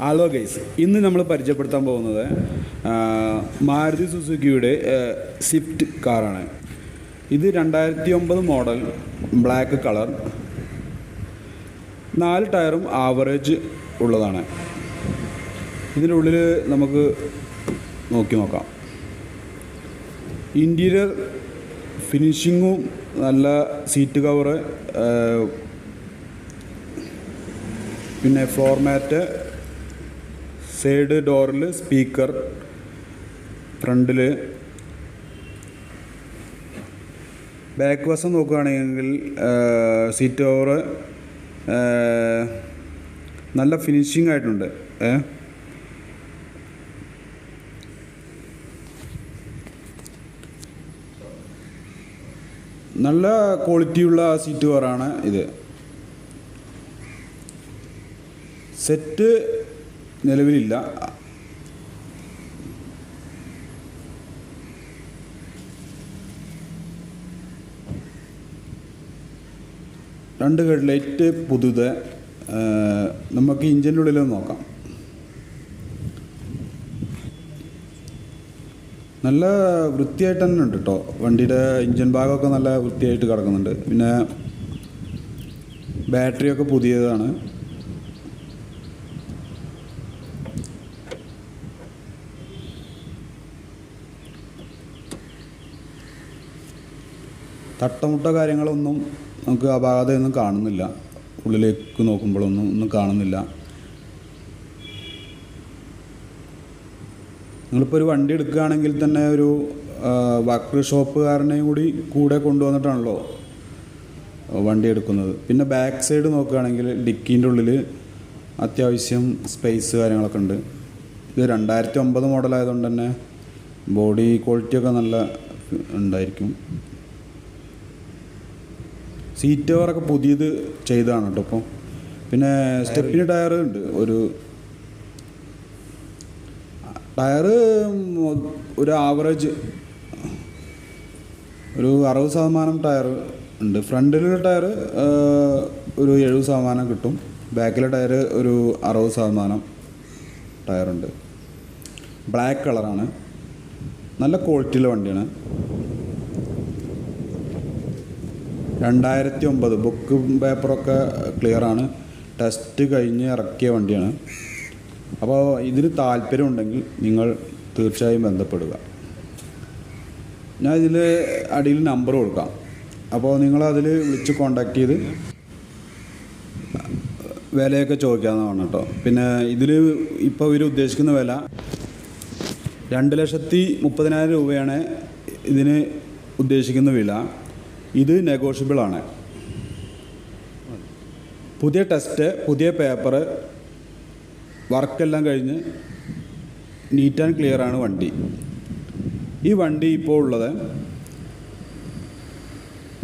Hello guys ഇന്ന് നമ്മൾ പരിചയപ്പെടുത്താൻ പോകുന്നത് മാരുതി സുസുക്കിയുടെ സ്വിഫ്റ്റ് കാറാണ് ഇത് രണ്ടായിരത്തി ഒമ്പത് മോഡൽ ബ്ലാക്ക് കളർ നാല് ടയറും ആവറേജ് ഉള്ളതാണ്. ഇതിന്റെ ഉള്ളിൽ നമുക്ക് നോക്കി നോക്കാം. ഇന്റീരിയർ ഫിനിഷിങ്ങും നല്ല സീറ്റ് കവറ് പിന്നെ ഫ്ലോർ മാറ്റ് സൈഡ് ഡോറിൽ സ്പീക്കർ ഫ്രണ്ടിൽ ബാക്ക് വശം നോക്കുകയാണെങ്കിൽ സീറ്റ് ഓവർ നല്ല ഫിനിഷിംഗ് ആയിട്ടുണ്ട് നല്ല ക്വാളിറ്റിയുള്ള സീറ്റ് കവറാണ് ഇത്. സെറ്റ് നിലവിലില്ല. രണ്ട് ഹെഡ്ലൈറ്റ് പുതുത് നമുക്ക് ഇഞ്ചിന്റെ ഉള്ളിൽ നോക്കാം. നല്ല വൃത്തിയായിട്ട് തന്നെ ഉണ്ട് കേട്ടോ വണ്ടിയുടെ ഇഞ്ചിൻ ഭാഗമൊക്കെ നല്ല വൃത്തിയായിട്ട് കിടക്കുന്നുണ്ട്. പിന്നെ ബാറ്ററിയൊക്കെ പുതിയതാണ്. തട്ടമുട്ട കാര്യങ്ങളൊന്നും നമുക്ക് ആ കാണുന്നില്ല. ഉള്ളിലേക്ക് നോക്കുമ്പോഴൊന്നും ഒന്നും കാണുന്നില്ല. നിങ്ങളിപ്പോൾ ഒരു വണ്ടി എടുക്കുകയാണെങ്കിൽ തന്നെ ഒരു വർക്ക് ഷോപ്പുകാരനെയും കൂടി കൂടെ കൊണ്ടുവന്നിട്ടാണല്ലോ വണ്ടി എടുക്കുന്നത്. പിന്നെ ബാക്ക് സൈഡ് നോക്കുകയാണെങ്കിൽ ഡിക്കീന്റെ ഉള്ളിൽ അത്യാവശ്യം സ്പേസ് കാര്യങ്ങളൊക്കെ ഉണ്ട്. ഇത് രണ്ടായിരത്തി ഒമ്പത് മോഡലായതുകൊണ്ട് തന്നെ ബോഡി ക്വാളിറ്റിയൊക്കെ നല്ല ഉണ്ടായിരിക്കും. സീറ്റ് കവറൊക്കെ പുതിയത് ചെയ്താണ് കേട്ടോ അപ്പം പിന്നെ സ്റ്റെപ്പിന് ടയർ ഉണ്ട്. ഒരു ടയർ ഒരു ആവറേജ് ഒരു അറുപത് ശതമാനം ടയർ ഉണ്ട്. ഫ്രണ്ടിലെ ടയർ ഒരു എഴുപത് ശതമാനം കിട്ടും. ബാക്കിലെ ടയർ ഒരു അറുപത് ശതമാനം ടയറുണ്ട്. ബ്ലാക്ക് കളറാണ്. നല്ല ക്വാളിറ്റിയുള്ള വണ്ടിയാണ്. രണ്ടായിരത്തി ഒമ്പത് ബുക്ക് പേപ്പറൊക്കെ ക്ലിയറാണ് ടെസ്റ്റ് കഴിഞ്ഞ് ഇറക്കിയ വണ്ടിയാണ്. അപ്പോൾ ഇതിന് താല്പര്യമുണ്ടെങ്കിൽ നിങ്ങൾ തീർച്ചയായും ബന്ധപ്പെടുക. ഞാൻ ഇതിൽ അടിയിൽ നമ്പർ കൊടുക്കാം. അപ്പോൾ നിങ്ങൾ അതിൽ വിളിച്ച് കോണ്ടാക്ട് ചെയ്ത് വിലയൊക്കെ ചോദിക്കാമെന്നാണ് കേട്ടോ. പിന്നെ ഇതിൽ ഇപ്പോൾ ഇവർ ഉദ്ദേശിക്കുന്ന വില രണ്ട് ലക്ഷത്തി മുപ്പതിനായിരം രൂപയാണ് ഇതിന് ഉദ്ദേശിക്കുന്ന വില. ഇത് നെഗോഷ്യബിൾ ആണ്. പുതിയ ടെസ്റ്റ് പുതിയ പേപ്പർ വർക്കെല്ലാം കഴിഞ്ഞ് നീറ്റ് ആൻഡ് ക്ലിയർ ആണ് വണ്ടി. ഈ വണ്ടി ഇപ്പോൾ ഉള്ളത്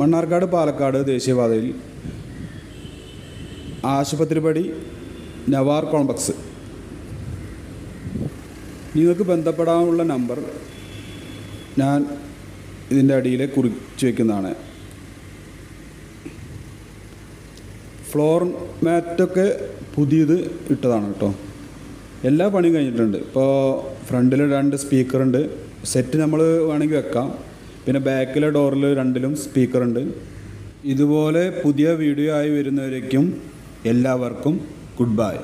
മണ്ണാർക്കാട് പാലക്കാട് ദേശീയപാതയിൽ ആശുപത്രിപടി നവാർ കോംപ്ലക്സ്. നിങ്ങൾക്ക് ബന്ധപ്പെടാനുള്ള നമ്പർ ഞാൻ ഇതിന്റെ അടിയിൽ കുറിച്ച് വയ്ക്കുന്നതാണ് ഫ്ലോർ മാറ്റൊക്കെ പുതിയത് ഇട്ടതാണ് കേട്ടോ. എല്ലാ പണിയും കഴിഞ്ഞിട്ടുണ്ട്. ഇപ്പോൾ ഫ്രണ്ടിൽ രണ്ട് സ്പീക്കറുണ്ട്. സെറ്റ് നമ്മൾ വേണമെങ്കിൽ വെക്കാം. പിന്നെ ബാക്കിലെ ഡോറിൽ രണ്ടിലും സ്പീക്കറുണ്ട്. ഇതുപോലെ പുതിയ വീഡിയോ ആയി വരുന്നവരേക്കും എല്ലാവർക്കും ഗുഡ് ബൈ